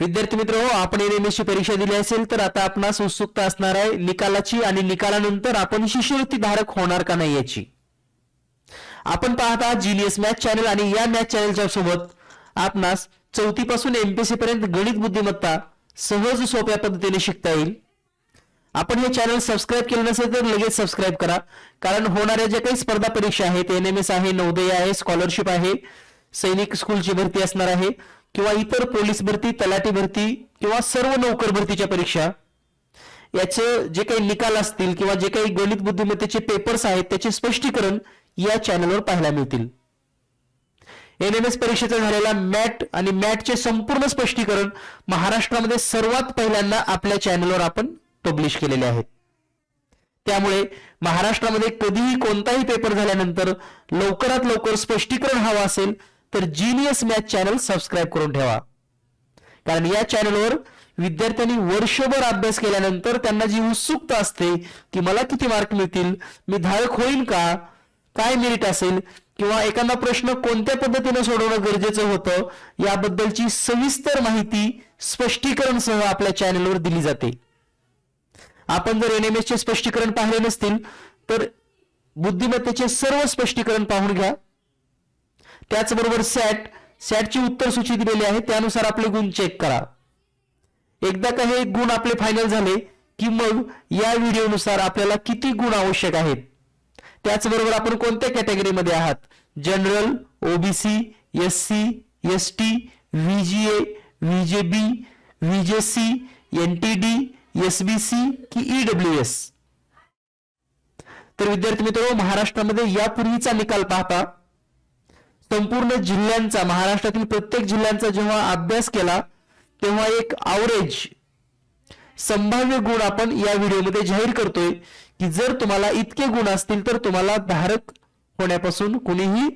विद्यार्थी मित्र हो आपण एन परीक्षा दिली असेल तर आता आपणास उत्सुकता असणार आहे निकालाची आणि निकालानंतर आपण शिष्यवृत्ती धारक होणार का नाही याची. आपण पाहत आहात जिनियस मॅथ चॅनल आणि या मॅथ चॅनलच्या सोबत आपणास चौथी पासून एमपीसी पर्यंत गणित बुद्धिमत्ता सहज सोप्या पद्धतीने शिकता येईल. आपण हे चॅनल सबस्क्राईब केलं नसेल तर लगेच सबस्क्राईब करा कारण होणाऱ्या ज्या काही स्पर्धा परीक्षा आहेत एन एम एस आहे नवोदय आहे स्कॉलरशिप आहे सैनिक स्कूलची भरती असणार आहे किंवा इतर पोलीस भरती तलाठी भरती किंवा सर्व नोकर भरतीच्या परीक्षा याचे जे काही निकाल असतील किंवा जे काही गणित बुद्धिमत्तेचे पेपर्स आहेत त्याचे स्पष्टीकरण या चॅनलवर पाहायला मिळतील. एन एम एस परीक्षेचा झालेला मॅट आणि मॅटचे संपूर्ण स्पष्टीकरण महाराष्ट्रामध्ये सर्वात पहिल्यांदा आपल्या चॅनलवर आपण पब्लिश केलेले आहेत. त्यामुळे महाराष्ट्रामध्ये कधीही कोणताही पेपर झाल्यानंतर लवकरात लवकर स्पष्टीकरण हवं असेल तर जीनियस मॅथ चॅनल सबस्क्राईब करून ठेवा. कारण या चॅनलवर विद्यार्थ्यांनी वर्षभर अभ्यास केल्यानंतर त्यांना जी उत्सुकता असते की मला किती मार्क मिळतील मी धारक होईल का काय मेरिट असेल किंवा एखादा प्रश्न कोणत्या पद्धतीने सोडवणं गरजेचं होतं याबद्दलची सविस्तर माहिती स्पष्टीकरण सह आपल्या चॅनलवर दिली जाते. आपण जर एन एम चे स्पष्टीकरण पाहिले नसतील तर बुद्धिमत्तेचे सर्व स्पष्टीकरण पाहून घ्या. त्याचबरोबर सॅट सॅटची उत्तर सूची दिलेली आहे त्यानुसार आपले गुण चेक करा. एकदा का हे गुण आपले फायनल झाले की मग या व्हिडिओनुसार आपल्याला किती गुण आवश्यक आहेत? त्याचबरोबर आपण कोणत्या कॅटेगरीमध्ये आहात? General OBC S C S T VJA VJB VJC N T D S B C की ईडब्ल्यू एस तर विद्यार्थी मित्र महाराष्ट्रामध्ये यापूर्वीचा निकाल पाहता संपूर्ण जिल्ह्यांचा महाराष्ट्रातील प्रत्येक जिल्ह्यांचा जेव्हा अभ्यास केला तेव्हा एक आवरेज संभाव्य गुण आपण या व्हिडिओमध्ये जाहीर करतोय की जर तुम्हाला इतके गुण असतील तर तुम्हाला धारक होण्यापासून कुणीही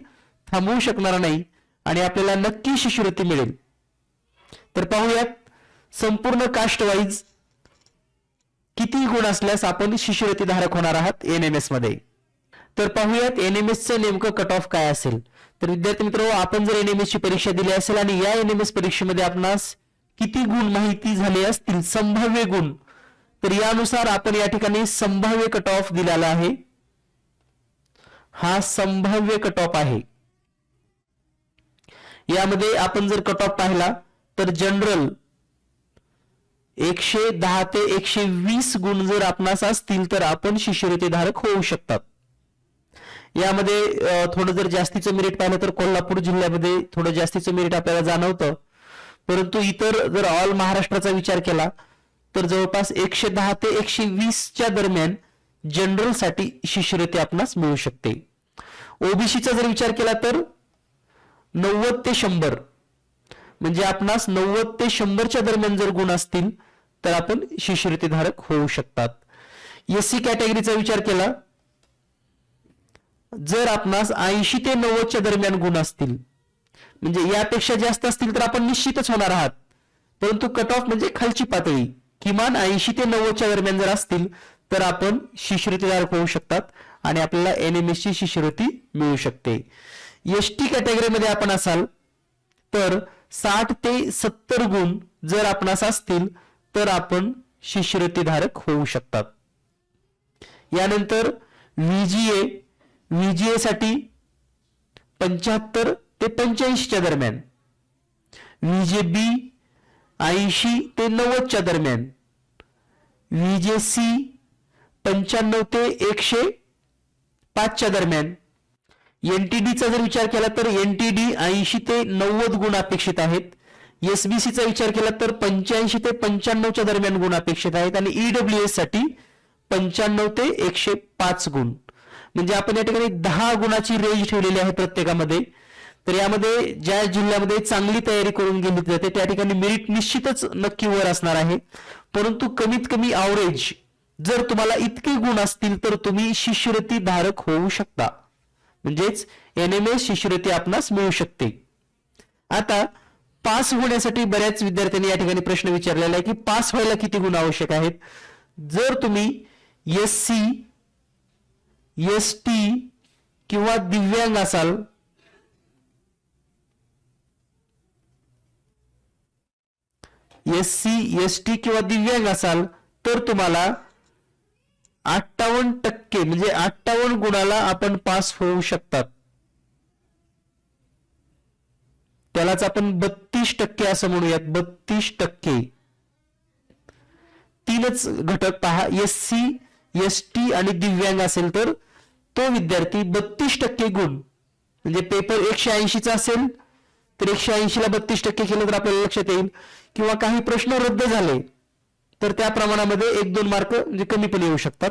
थांबवू शकणार नाही आणि आपल्याला नक्की शिष्यवृत्ती मिळेल. तर पाहूयात संपूर्ण कास्ट वाईज किती गुण असल्यास आपण शिष्यवृत्ती धारक होणार आहात? एन एम एसमध्ये. तर पाहूयात एन एम नेमकं कट ऑफ काय असेल. तर विद्यार्थी मित्र आपण जर एन एम ची परीक्षा दिली असेल आणि या एन एम एस परीक्षेमध्ये आपणास किती गुण माहिती झाले असतील संभाव्य गुण तर यानुसार आपण या ठिकाणी संभाव्य कट ऑफ दिलेला आहे. हा संभाव्य कट ऑफ आहे. यामध्ये आपण जर कट ऑफ पाहिला तर जनरल एकशे दहा ते एकशे वीस गुण जर आपणास असतील तर आपण शिष्यवृत्ती धारक होऊ शकतात. यामध्ये थोडं जर जास्तीचं मेरिट पाहिलं तर कोल्हापूर जिल्ह्यामध्ये थोडं जास्तीचं मेरिट आपल्याला जाणवतं. परंतु इतर जर ऑल महाराष्ट्राचा विचार केला तर जवळपास एकशे दहा ते एकशे वीसच्या दरम्यान जनरलसाठी शिष्यवृत्ती आपणास मिळू शकते. ओबीसीचा जर विचार केला तर नव्वद ते शंभर. म्हणजे आपणास नव्वद ते शंभरच्या दरम्यान जर गुण असतील तर आपण शिष्यवृत्ती धारक होऊ शकतात. एस सी कॅटेगरीचा विचार केला जर आपणास ऐंशी ते नव्वदच्या दरम्यान गुण असतील म्हणजे यापेक्षा जास्त असतील तर आपण निश्चितच होणार आहात. परंतु कट ऑफ म्हणजे खालची पातळी. किमान ऐंशी ते नव्वदच्या दरम्यान जर असतील तर आपण शिष्यवृत्तीधारक होऊ शकतात आणि आपल्याला एन एम एस ची शिष्यवृत्ती मिळू शकते. एस टी कॅटेगरीमध्ये आपण असाल तर साठ ते सत्तर गुण जर आपणास असतील तर आपण शिष्यवृत्तीधारक होऊ शकतात. यानंतर व्हीजीए व्हीजीएसाठी पंच्याहत्तर ते पंच्याऐंशीच्या दरम्यान. व्हीजे बी ऐंशी ते नव्वदच्या दरम्यान. व्हीजे सी पंच्याण्णव ते एकशे पाचच्या दरम्यान. एनटीडीचा जर विचार केला तर एनटीडी ऐंशी ते नव्वद गुण अपेक्षित आहेत. एसबीसीचा विचार केला तर पंच्याऐंशी ते पंच्याण्णवच्या दरम्यान गुण अपेक्षित आहेत आणि ईडब्ल्यू एससाठी पंच्याण्णव ते एकशे पाच गुण. म्हणजे आपण या ठिकाणी दहा गुणाची रेंज ठेवलेली आहे प्रत्येकामध्ये. तर यामध्ये ज्या जिल्ह्यामध्ये चांगली तयारी करून गेली जाते त्या ठिकाणी मेरिट निश्चितच नक्की वर असणार आहे. परंतु कमीत कमी आवरेज जर तुम्हाला इतके गुण असतील तर तुम्ही शिष्यवृत्ती धारक होऊ शकता. म्हणजेच एन एम एस शिष्यवृत्ती आपणास मिळू शकते. आता पास होण्यासाठी बऱ्याच विद्यार्थ्यांनी या ठिकाणी प्रश्न विचारलेला आहे की पास व्हायला किती गुण आवश्यक आहेत? जर तुम्ही एस सी एस टी किंवा दिव्यांग असाल. एस सी एस टी किंवा दिव्यांग असाल तर तुम्हाला अठ्ठावन्न टक्के म्हणजे अठ्ठावन्न गुणाला आपण पास होऊ शकतात. त्यालाच आपण बत्तीस टक्के असं म्हणूयात बत्तीस टक्के. तीनच घटक पहा एस सी एस टी आणि दिव्यांग असेल तर तो विद्यार्थी बत्तीस टक्के गुण म्हणजे पेपर एकशे ऐंशीचा असेल तर एकशे ऐंशीला बत्तीस टक्के केलं तर आपल्याला लक्षात येईल. किंवा काही प्रश्न रद्द झाले तर त्या प्रमाणामध्ये एक दोन मार्क म्हणजे कमी पण येऊ शकतात.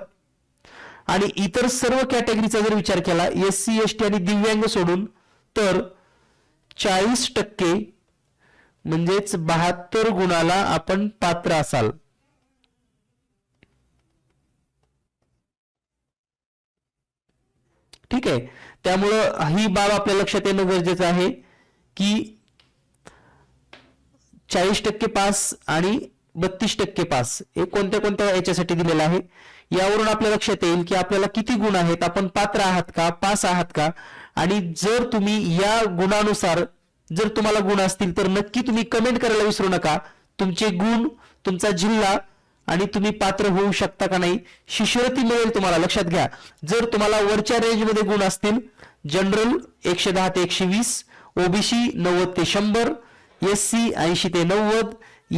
आणि इतर सर्व कॅटेगरीचा जर विचार केला एस सी एस टी आणि दिव्यांग सोडून तर चाळीस टक्के म्हणजेच बहात्तर गुणाला आपण पात्र असाल. ठीक आहे? त्यामुळं ही बाब आपल्या लक्षात येणं गरजेचं आहे की चाळीस टक्के पास आणि बत्तीस टक्के पास हे कोणत्या कोणत्या याच्यासाठी दिलेलं आहे? यावरून आपल्या लक्षात येईल की आपल्याला किती गुण आहेत? आपण पात्र आहात का? पास आहात का? आणि जर तुम्ही या गुणानुसार जर तुम्हाला गुण असतील तर नक्की तुम्ही कमेंट करायला विसरू नका. तुमचे गुण तुमचा जिल्हा आणि तुम्ही पात्र होऊ शकता का नाही शिष्यवृत्ती मिळेल तुम्हाला. लक्षात घ्या. जर तुम्हाला वरच्या रेंजमध्ये गुण असतील जनरल एकशे दहा ते एकशे वीस ओबीसी नव्वद ते शंभर एस सी ऐंशी ते नव्वद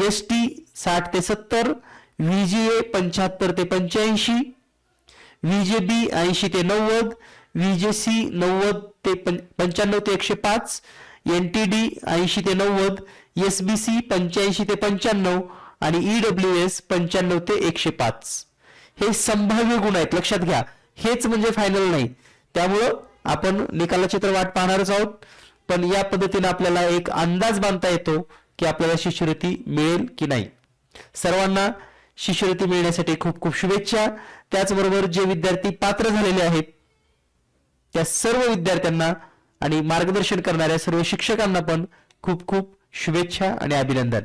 एस टी साठ ते सत्तर व्हीजीए पंच्याहत्तर ते पंच्याऐंशी व्हीजेबी ऐंशी ते नव्वद व्हीजेसी नव्वद ते पंच्याण्णव ते एकशे पाच एन टी डी ऐंशी ते नव्वद एस बी सी पंच्याऐंशी ते पंच्याण्णव आणि ईडब्ल्यू एस पंच्याण्णव ते एकशे पाच. हे संभाव्य गुण आहेत लक्षात घ्या. हेच म्हणजे फायनल नाही. त्यामुळं आपण निकालाची तर वाट पाहणारच आहोत. पण या पद्धतीने आपल्याला एक अंदाज बांधता येतो की आपल्याला शिष्यवृत्ती मिळेल की नाही. सर्वांना शिष्यवृत्ती मिळण्यासाठी खूप खूप शुभेच्छा. त्याचबरोबर जे विद्यार्थी पात्र झालेले आहेत त्या सर्व विद्यार्थ्यांना आणि मार्गदर्शन करणाऱ्या सर्व शिक्षकांना पण खूप खूप शुभेच्छा आणि अभिनंदन.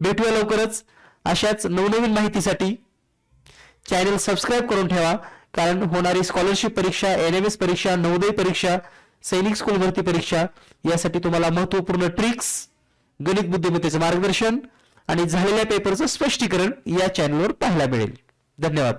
भेटूया लवकरच. अशाच नवनवीन माहितीसाठी चॅनल सबस्क्राईब करून ठेवा. कारण होणारी स्कॉलरशिप परीक्षा एन एम एस परीक्षा नवोदय परीक्षा सैनिक स्कूल भरती परीक्षा यासाठी तुम्हाला महत्त्वपूर्ण ट्रिक्स गणित बुद्धिमत्तेचं मार्गदर्शन आणि झालेल्या पेपरचं स्पष्टीकरण या चॅनलवर पाहायला मिळेल. धन्यवाद.